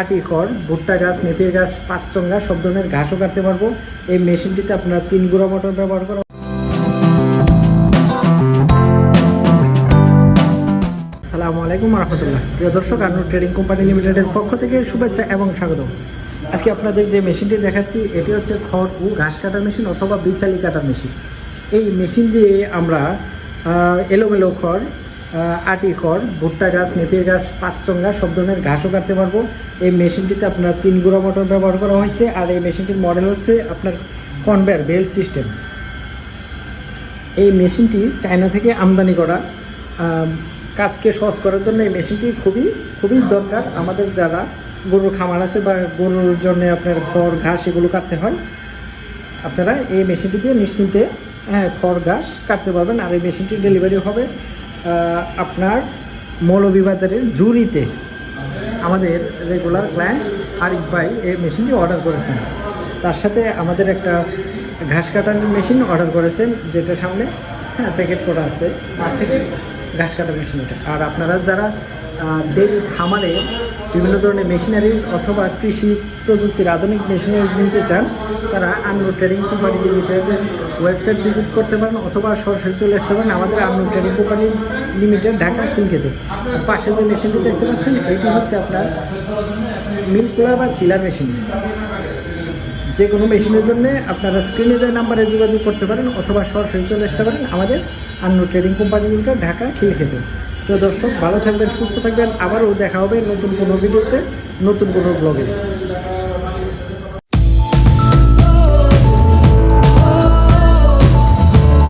আটি খড়, ভুট্টা গাছ নেপির গাছ পাঁচচঙ্গা সব ধরনের ঘাসও কাটতে পারব। এই মেশিনটিতে আপনার তিন গুঁড়া মোটর ব্যবহার করা আসসালামু আলাইকুম রহমতুল্লাহ। প্রিয় দর্শক আনুর ট্রেডিং কোম্পানি লিমিটেডের পক্ষ থেকে শুভেচ্ছা এবং স্বাগত আজকে আপনাদের যে মেশিনটি দেখাচ্ছি, এটি হচ্ছে খড় ও ঘাস কাটার মেশিন অথবা বিচালি কাটার মেশিন। এই মেশিন দিয়ে আমরা এলোমেলো খড় আটি খড়, ভুট্টা গাছ নেপির গাছ পাঁচচঙ্গা সব ধরনের ঘাসও কাটতে পারব। এই মেশিনটিতে আপনার তিন গুঁড়া মোটর ব্যবহার করা হয়েছে আর এই মেশিনটির মডেল হচ্ছে আপনার কনভেয়ার বেল্ট সিস্টেম। এই মেশিনটি চায়না থেকে আমদানি করা কাজকে সহজ করার জন্য এই মেশিনটি খুবই খুবই দরকার। আমাদের যারা গরুর খামার আছে বা গরুর জন্য আপনার খড়, ঘাস এগুলো কাটতে হয়, আপনারা এই মেশিনটি দিয়ে নিশ্চিন্তে হ্যাঁ খড়, ঘাস কাটতে পারবেন। আর এই মেশিনটি ডেলিভারি হবে আপনার মৌলভীবাজারের জুরিতে আমাদের রেগুলার ক্লায়েন্ট আরিফ ভাই এই মেশিনটি অর্ডার করেছেন। তার সাথে আমাদের একটা ঘাস কাটার মেশিন অর্ডার করেছেন, যেটা সামনে হ্যাঁ প্যাকেট করা আছে। তার থেকে ঘাস কাটার মেশিন এটা। আর আপনারা যারা ডেলি খামারে বিভিন্ন ধরনের মেশিনারিজ অথবা কৃষি প্রযুক্তির আধুনিক মেশিনারিজ নিতে চান, তারা আনলো ট্রেডিং কোম্পানি লিমিটেডের ওয়েবসাইট ভিজিট করতে পারেন অথবা সরাসরি চলে আসতে পারেন আমাদের আনলো ট্রেডিং কোম্পানি লিমিটেড ঢাকা খিলখেতে আর পাশে যে মেশিনটি দেখতে পাচ্ছেন, এটি হচ্ছে আপনার মিল্ক কুলার বা চিলার মেশিন যে কোনো মেশিনের জন্য আপনারা স্ক্রিনে দেওয়া নাম্বারে যোগাযোগ করতে পারেন অথবা সরাসরি চলে আসতে পারেন আমাদের আন্ন ট্রেডিং কোম্পানি লিমিটেড ঢাকা খিলখেতে তো দর্শক, ভালো থাকবেন, সুস্থ থাকবেন। আবারও দেখা হবে নতুন কোনো ভিডিওতে, নতুন কোনো ব্লগে